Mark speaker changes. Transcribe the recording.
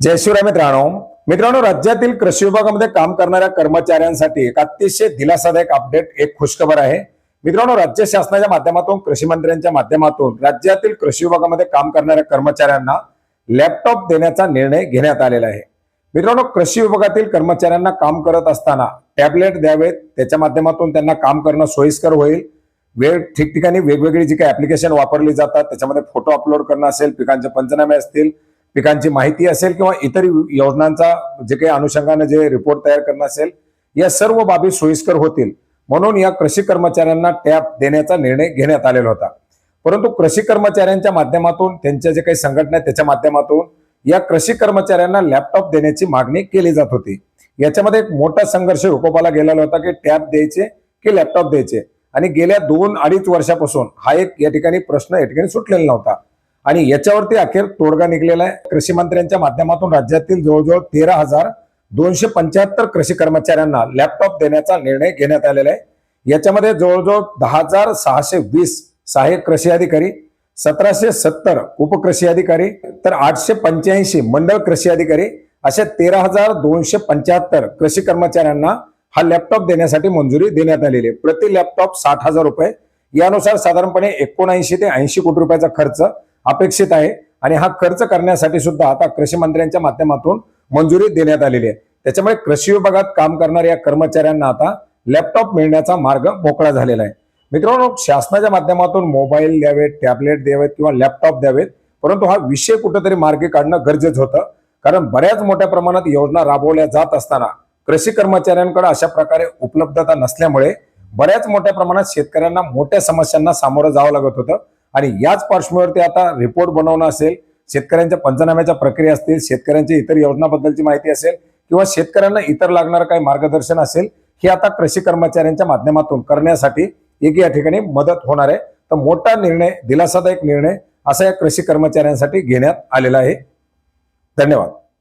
Speaker 1: जय शिवराय मित्रांनो. मित्रांनो राज्यातील कृषी विभागामध्ये काम करणाऱ्या कर्मचाऱ्यांसाठी एक अतिशय दिलासादायक अपडेट एक खुशखबर आहे. मित्रांनो राज्य शासनाच्या माध्यमातून कृषी मंत्र्यांच्या माध्यमातून राज्यातील कृषी विभागामध्ये काम करणाऱ्या कर्मचाऱ्यांना लॅपटॉप देण्याचा निर्णय घेण्यात आलेला आहे. मित्रांनो कृषी विभागातील कर्मचाऱ्यांना काम करत असताना टॅबलेट द्यावेत. त्याच्या माध्यमातून त्यांना काम करणं सोयीस्कर होईल. वेळ ठिकठिकाणी वेगवेगळी जी काही ऍप्लिकेशन वापरली जातात त्याच्यामध्ये फोटो अपलोड करणं असेल पिकांचे पंचनामे असतील पिकांची माहिती असेल किंवा इतर योजनांचा जे काही अनुषंगाने जे रिपोर्ट तयार करणं असेल या सर्व बाबी सोयीस्कर होतील. म्हणून या कृषी कर्मचाऱ्यांना टॅप देण्याचा निर्णय घेण्यात आलेला होता. परंतु कृषी कर्मचाऱ्यांच्या माध्यमातून त्यांच्या जे काही संघटना आहेत त्याच्या माध्यमातून या कृषी कर्मचाऱ्यांना लॅपटॉप देण्याची मागणी केली जात होती. याच्यामध्ये एक मोठा संघर्ष विकोपाला गेलेला होता की टॅब द्यायचे की लॅपटॉप द्यायचे. आणि गेल्या दोन अडीच वर्षापासून हा एक या ठिकाणी प्रश्न या ठिकाणी सुटलेला नव्हता. आणि याच्यावरती अखेर तोडगा निघलेला आहे. कृषी मंत्र्यांच्या माध्यमातून राज्यातील जवळजवळ तेरा हजार दोनशे पंच्याहत्तर कृषी कर्मचाऱ्यांना लॅपटॉप देण्याचा निर्णय घेण्यात आलेला आहे. याच्यामध्ये जवळजवळ दहा हजार सहाशे वीस सहाय्यक कृषी अधिकारी सतराशे सत्तर उपकृषी अधिकारी तर आठशे पंच्याऐंशी मंडळ कृषी अधिकारी अशा तेरा हजार दोनशे पंच्याहत्तर कृषी कर्मचाऱ्यांना हा लॅपटॉप देण्यासाठी मंजुरी देण्यात आलेली आहे. प्रति लॅपटॉप साठ हजार रुपये. यानुसार साधारणपणे एकोणऐंशी ते ऐंशी कोटी रुपयाचा खर्च अपेक्षित आहे. आणि हा खर्च करण्यासाठी सुद्धा आता कृषी मंत्र्यांच्या माध्यमातून मंजुरी देण्यात आलेली आहे. त्याच्यामुळे कृषी विभागात काम करणाऱ्या कर्मचाऱ्यांना आता लॅपटॉप मिळण्याचा मार्ग मोकळा झालेला आहे. मित्रांनो शासनाच्या माध्यमातून मोबाईल द्यावेत टॅबलेट द्यावेत किंवा लॅपटॉप द्यावेत. परंतु हा विषय कुठेतरी मार्गे काढणं गरजेचं होतं. कारण बऱ्याच मोठ्या प्रमाणात योजना राबवल्या जात असताना कृषी कर्मचाऱ्यांकडे अशा प्रकारे उपलब्धता नसल्यामुळे बऱ्याच मोठ्या प्रमाणात शेतकऱ्यांना मोठ्या समस्यांना सामोरं जावं लागत होतं. आणि याच पार्श्वभूमीवरती आता रिपोर्ट बनवणं असेल शेतकऱ्यांच्या पंचनाम्याच्या प्रक्रिया असतील शेतकऱ्यांच्या इतर योजनाबद्दलची माहिती असेल किंवा शेतकऱ्यांना इतर लागणारं काही मार्गदर्शन असेल हे आता कृषी कर्मचाऱ्यांच्या माध्यमातून करण्यासाठी एक या ठिकाणी मदत होणार आहे. तर मोठा निर्णय दिलासादायक निर्णय असा या कृषी कर्मचाऱ्यांसाठी घेण्यात आलेला आहे. धन्यवाद.